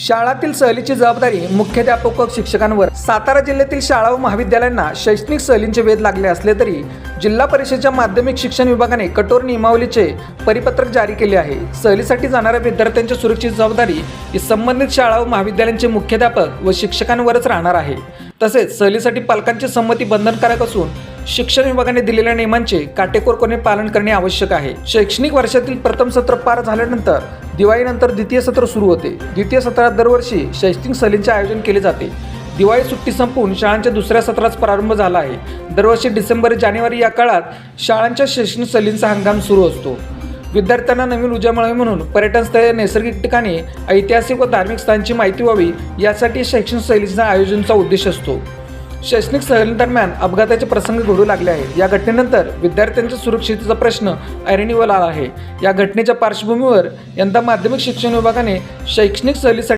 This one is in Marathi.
शाळातील सहलीची जबाबदारी मुख्याध्यापक व शिक्षकांवर. सातारा जिल्ह्यातील शाळा व महाविद्यालयांना शैक्षणिक सहलींचे वेध लागले असले तरी जिल्हा परिषदेच्या माध्यमिक शिक्षण विभागाने कठोर नियमावलीचे परिपत्रक जारी केले आहे. सहलीसाठी जाणाऱ्या विद्यार्थ्यांच्या सुरक्षित जबाबदारी ही संबंधित शाळा व महाविद्यालयांचे मुख्याध्यापक व शिक्षकांवरच राहणार आहे. तसेच सहलीसाठी पालकांची संमती बंधनकारक असून शिक्षण विभागाने दिलेल्या नियमांचे काटेकोरपणे पालन करणे आवश्यक आहे. शैक्षणिक वर्षातील प्रथम सत्र पार झाल्यानंतर दिवाळीनंतर द्वितीय सत्र सुरू होते. द्वितीय सत्रात दरवर्षी शैक्षणिक सहलींचे आयोजन केले जाते. दिवाळी सुट्टी संपून शाळांच्या दुसऱ्या सत्रास प्रारंभ झाला आहे. दरवर्षी डिसेंबर जानेवारी या काळात शाळांच्या शैक्षणिक सहलींचा हंगाम सुरू असतो. विद्यार्थ्यांना नवीन ऊर्जा मिळावी म्हणून पर्यटन स्थळे नैसर्गिक ठिकाणी ऐतिहासिक व धार्मिक स्थानांची माहिती व्हावी यासाठी शैक्षणिक सहलीचा आयोजनाचा उद्देश असतो. शैक्षणिक सहलीदरम्यान अपघाताचे प्रसंग घडू लागले आहेत. या घटनेनंतर विद्यार्थ्यांच्या सुरक्षितेचा प्रश्न ऐरणीवर आला आहे. या घटनेच्या पार्श्वभूमीवर यंदा माध्यमिक शिक्षण विभागाने शैक्षणिक सहलीसाठी